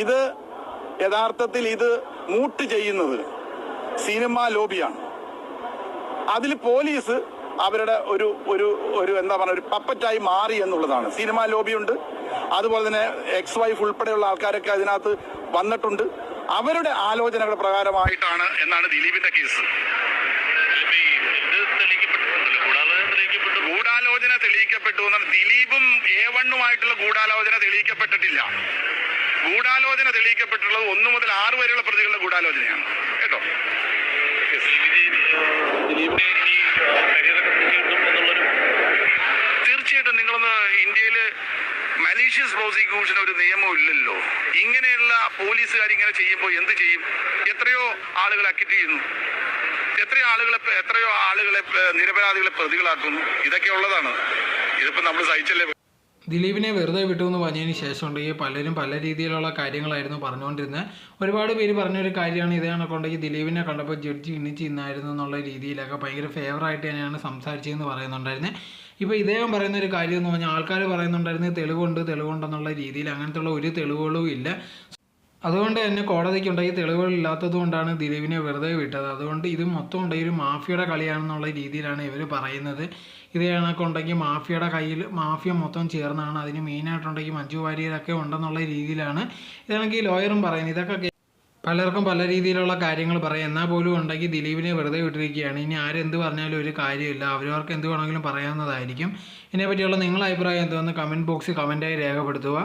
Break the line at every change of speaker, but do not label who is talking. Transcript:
ഇത് യഥാർത്ഥത്തിൽ ഇത് മൂട്ട് ചെയ്യുന്നത് സിനിമാ ലോബിയാണ്. അതിൽ പോലീസ് അവരുടെ ഒരു ഒരു ഒരു എന്താ പറയുക ഒരു പപ്പറ്റായി മാറി എന്നുള്ളതാണ്. സിനിമാ ലോബിയുണ്ട്. അതുപോലെ തന്നെ എക്സ് വൈഫ് ഉൾപ്പെടെയുള്ള ആൾക്കാരൊക്കെ അതിനകത്ത് വന്നിട്ടുണ്ട്. അവരുടെ ആലോചനകൾ പ്രകാരമായിട്ടാണ് എന്നാണ് ദിലീപിന്റെ കേസ്
ഗൂഢാലോചന തെളിയിക്കപ്പെട്ടു
ദിലീപും എ വണ്ണുമായിട്ടുള്ള ഗൂഢാലോചന തെളിയിക്കപ്പെട്ടിട്ടില്ല. ഗൂഢാലോചന തെളിയിക്കപ്പെട്ടുള്ളത് ഒന്നു മുതൽ ആറ് വരെയുള്ള പ്രതികളുടെ ഗൂഢാലോചനയാണ്. കേട്ടോ? തീർച്ചയായിട്ടും നിങ്ങളൊന്ന് ഇന്ത്യയിൽ മലീഷ്യസ് പ്രോസിക്യൂഷൻ ഒരു നിയമം ഇല്ലല്ലോ. ഇങ്ങനെയുള്ള പോലീസുകാർ ഇങ്ങനെ ചെയ്യുമ്പോൾ എന്ത് ചെയ്യും? എത്രയോ ആളുകൾ അക്കിറ്റ് ചെയ്യുന്നു. എത്രയോ ആളുകളെ എത്രയോ ആളുകളെ നിരപരാധികളെ പ്രതികളാക്കുന്നു. ഇതൊക്കെ ഉള്ളതാണ്. ഇതിപ്പോ നമ്മൾ സഹിച്ചല്ലേ
ദിലീപിനെ വെറുതെ വിട്ടു എന്ന് പറഞ്ഞതിന് ശേഷം ഉണ്ടെങ്കിൽ പലരും പല രീതിയിലുള്ള കാര്യങ്ങളായിരുന്നു പറഞ്ഞുകൊണ്ടിരുന്നത്. ഒരുപാട് പേര് പറഞ്ഞൊരു കാര്യമാണ് ഇത് കണക്കുണ്ടെങ്കിൽ ദിലീപിനെ കണ്ടപ്പോൾ ജഡ്ജി ഇണിച്ച് ഇന്നായിരുന്നു എന്നുള്ള രീതിയിലൊക്കെ ഭയങ്കര ഫേവറായിട്ട് തന്നെയാണ് സംസാരിച്ചതെന്ന് പറയുന്നുണ്ടായിരുന്നത് ഇപ്പോൾ ഇദ്ദേഹം പറയുന്ന ഒരു കാര്യം എന്ന് പറഞ്ഞാൽ ആൾക്കാർ പറയുന്നുണ്ടായിരുന്നത് തെളിവുണ്ട് തെളിവുണ്ടെന്നുള്ള രീതിയിൽ അങ്ങനത്തുള്ള ഒരു തെളിവുകളും ഇല്ല. അതുകൊണ്ട് തന്നെ കോടതിക്കുണ്ടായി കൊണ്ടാണ് ദിലീപിനെ വെറുതെ വിട്ടത്. അതുകൊണ്ട് ഇത് മൊത്തം ഉണ്ടായി ഒരു മാഫിയയുടെ കളിയാണെന്നുള്ള രീതിയിലാണ് ഇവർ പറയുന്നത്. ഇത് കണക്കുണ്ടെങ്കിൽ മാഫിയയുടെ കയ്യിൽ മാഫിയ മൊത്തം ചേർന്നാണ്. അതിന് മെയിനായിട്ടുണ്ടെങ്കിൽ മഞ്ജു വാര്യരൊക്കെ ഉണ്ടെന്നുള്ള രീതിയിലാണ് ഇതാണെങ്കിൽ ലോയറും പറയുന്നത്. ഇതൊക്കെ പലർക്കും പല രീതിയിലുള്ള കാര്യങ്ങൾ പറയാം. എന്നാൽ പോലും ഉണ്ടെങ്കിൽ ദിലീപിനെ വെറുതെ വിട്ടിരിക്കുകയാണ്. ഇനി ആരെന്ത് പറഞ്ഞാലും ഒരു കാര്യമില്ല. അവരവർക്ക് എന്ത് വേണമെങ്കിലും പറയാവുന്നതായിരിക്കും. ഇതിനെപ്പറ്റിയുള്ള നിങ്ങളുടെ അഭിപ്രായം എന്തുവെന്ന് കമന്റ് ബോക്സിൽ കമന്റായി രേഖപ്പെടുത്തുക.